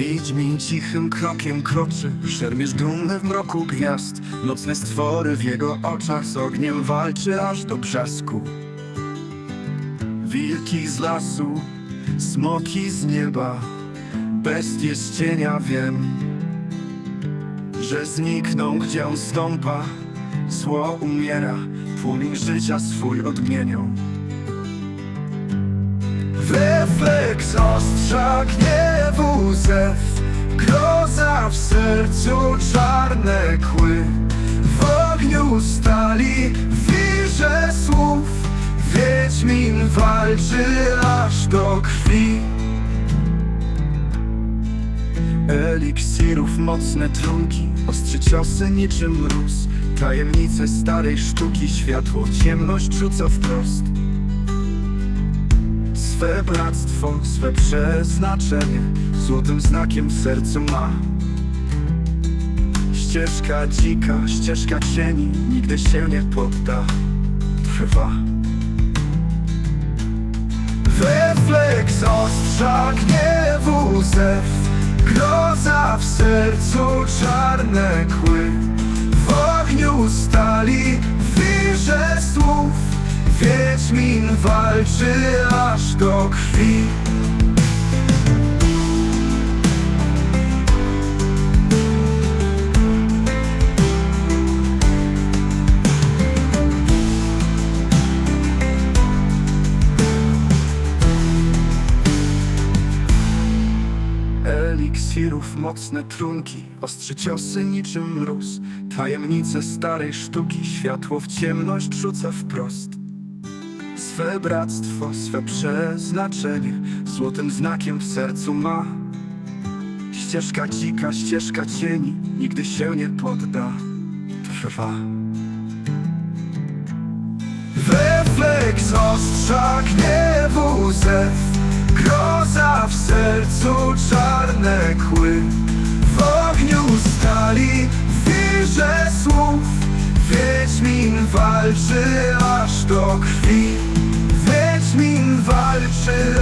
Wiedźmin cichym krokiem kroczy Szermierz dumny w mroku gwiazd. Nocne stwory w jego oczach Z ogniem walczy aż do brzasku. Wilki z lasu Smoki z nieba Bestie z cienia wiem Że znikną gdzie on stąpa. Zło umiera Płomień życia swój odmienią. Refleks ostrza gniewu zew Groza w sercu czarne kły. W ogniu stali wirze słów. Wiedźmin walczy aż do krwi. Eliksirów mocne trunki Ostrzy ciosy niczym mróz Tajemnice starej sztuki Światło ciemność rzuca wprost Swe bractwo, swe przeznaczenie Złotym znakiem w sercu ma. Ścieżka dzika, ścieżka cieni Nigdy się nie podda. Trwa. Refleks ostrza gniewu zew Groza w sercu czarne kły Wiedźmin walczy aż do krwi. Eliksirów mocne trunki Ostrzy ciosy niczym mróz Tajemnice starej sztuki Światło w ciemność rzuca wprost Swe bractwo, swe przeznaczenie Złotym znakiem w sercu ma. Ścieżka dzika, ścieżka cieni Nigdy się nie podda. Trwa. Refleks ostrza gniewu zew Groza w sercu czarne kły walczy aż do krwi. Wiedźmin walczy